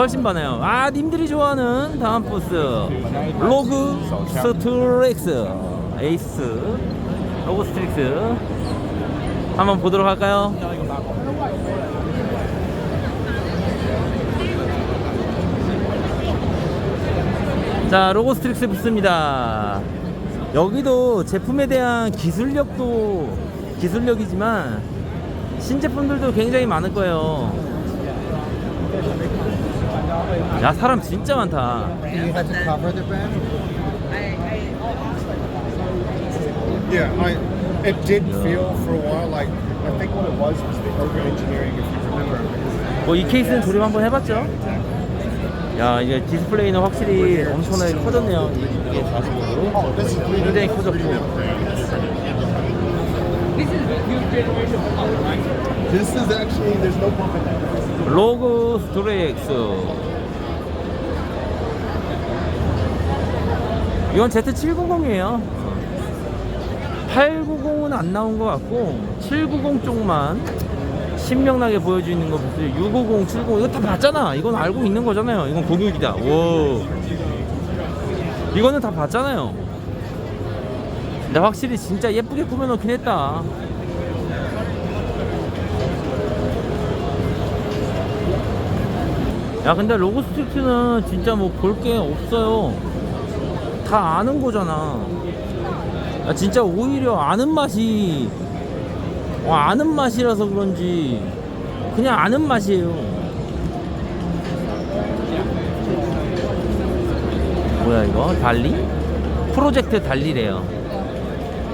훨씬 많아요. 아, 님들이 좋아하는 다음 부스. 로그 스트렉스. 에이스. 로그 스트렉스. 한번 보도록 할까요? 자, 로고 스트릭스 부스입니다. 여기도 제품에 대한 기술력도 기술력이지만 신제품들도 굉장히 많을 거예요. 야, 사람 진짜 많다. You had to cover the brand? Yeah, I it did feel for a while like I think what it was was the over engineering if you remember. 뭐 이 케이스는 조립 한번 해봤죠? 야, 이제 디스플레이는 확실히 엄청나게 커졌네요. 이- 이게 45도. Oh, this is 굉장히 커졌고. This is actually there's no bump in that. 로그 스트렉스. 이건 Z790이에요. 890은 안 나온 것 같고 790 쪽만 신명나게 보여주는 거 보세요. 650, 790 이거 다 봤잖아. 이건 알고 있는 거잖아요. 이건 공유기다. 오. 이거는 다 봤잖아요. 근데 확실히 진짜 예쁘게 꾸며놓긴 했다. 야 근데 로고 스트리트는 진짜 뭐 볼 게 없어요. 다 아는 거잖아. 야 진짜 오히려 아는 맛이 어, 아는 맛이라서 그런지 그냥 아는 맛이에요. 뭐야 이거? 달리? 프로젝트 달리래요.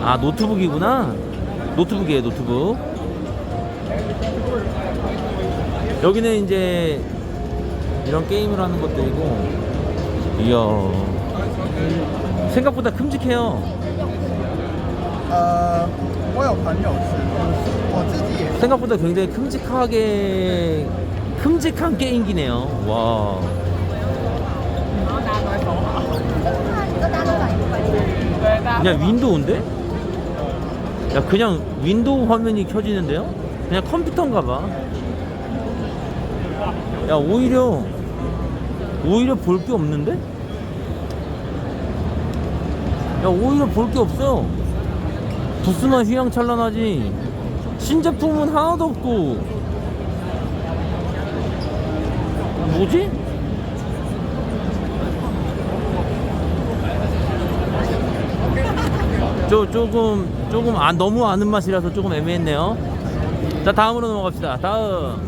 아 노트북이구나? 노트북이에요 노트북. 여기는 이제 이런 게임을 하는 것들이고 이야 생각보다 큼직해요 呃，我有朋友是，我自己也 생각보다 굉장히 큼직하게 큼직한 게임기네요 와 그냥 윈도우인데? 야 그냥 윈도우 화면이 켜지는데요? 그냥 컴퓨터인가 봐. 야 오히려 오히려 볼 게 없는데? 야 오히려 볼 게 없어. 부스만 휘황찬란하지. 신제품은 하나도 없고. 뭐지? 저 조금 조금 아, 너무 아는 맛이라서 조금 애매했네요. 자 다음으로 넘어갑시다. 다음.